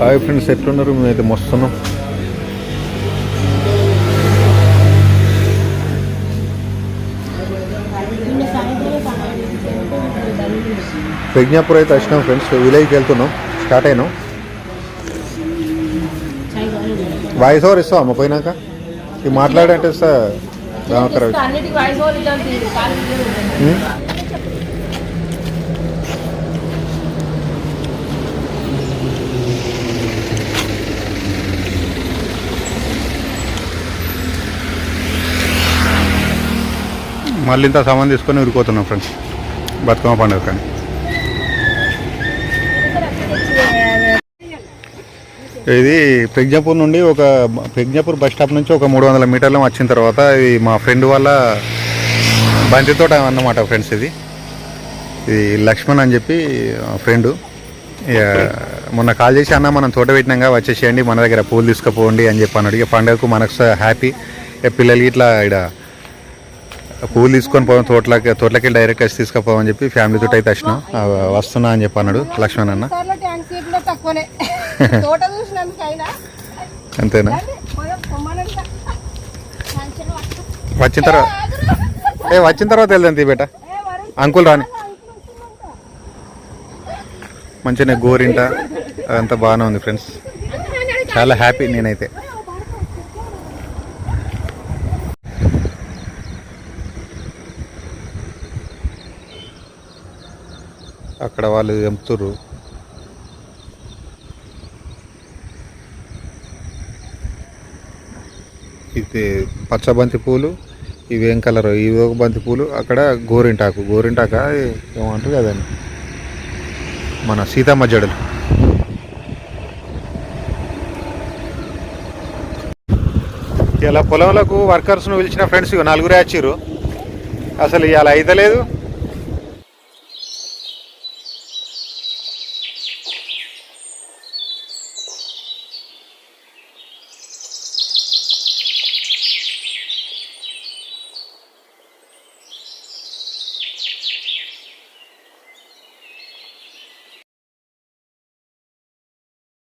Hi friends ఎట్లున్నారు? మేమైతే మస్తున్నాం. ప్రజ్ఞాపూర్ అయితే వచ్చినాం ఫ్రెండ్స్. విలేజ్కి వెళ్తున్నాం. స్టార్ట్ అయినాం. వాయిస్ ఓవర్ ఇస్తాం అమ్మ? పోయినాక? ఇది మాట్లాడంటే ఇస్తా రామకర అన్నిటికీ వాయిస్ ఓవర్ ఇద్దాం తీరు కాలు మళ్ళీ ఇంత సామాన్ తీసుకొని ఉరిపోతున్నాం ఫ్రెండ్స్. బతుకమ్మ పండుగ కానీ. ఇది ప్రజ్ఞాపూర్ నుండి ఒక ప్రజ్ఞాపూర్ బస్ స్టాప్ నుంచి ఒక మూడు వందల మీటర్లు వచ్చిన తర్వాత ఇది మా ఫ్రెండ్ వాళ్ళ బంతితోట అన్నమాట ఫ్రెండ్స్ ఇది. ఇది లక్ష్మణ్ అని చెప్పి ఫ్రెండ్. మొన్న కాల్ చేసి అన్న మనం తోట పెట్టినాక వచ్చేసేయండి మన దగ్గర పూలు తీసుకుపోండి అని చెప్పి అన్నాడు. ఇక పండుగకు మనకు హ్యాపీ. ఇక పిల్లలకి ఇట్లా ఇక్కడ పూలు తీసుకొని పోదాం తోటలకి తోటలకి డైరెక్ట్ వచ్చి తీసుకుపోవని చెప్పి ఫ్యామిలీ తోటి అయితే వచ్చినాం. వస్తున్నా అని చెప్పి అన్నాడు లక్ష్మణ్ అన్న. అంతేనా. వచ్చిన తర్వాత ఏ వచ్చిన తర్వాత వెళ్దాం తీ బేట. అంకుల్ రాని. మంచిగా గోరింట. అదంతా బాగానే ఉంది ఫ్రెండ్స్ చాలా హ్యాపీ నేనైతే. అక్కడ వాళ్ళు ఎంపుతుర్రు ఇది పచ్చబంతి పూలు ఇవి ఏం కలర్? ఇవి ఒక బంతి పూలు అక్కడ గోరింటాకు. గోరింటాక ఏమంటారు కదండి? మన సీతమ్మ జడలు. ఇలా పొలంలోకి వర్కర్స్ను పిలిచిన ఫ్రెండ్స్ ఇక నలుగురే వచ్చారు అసలు ఇవాళ అయితలేదు.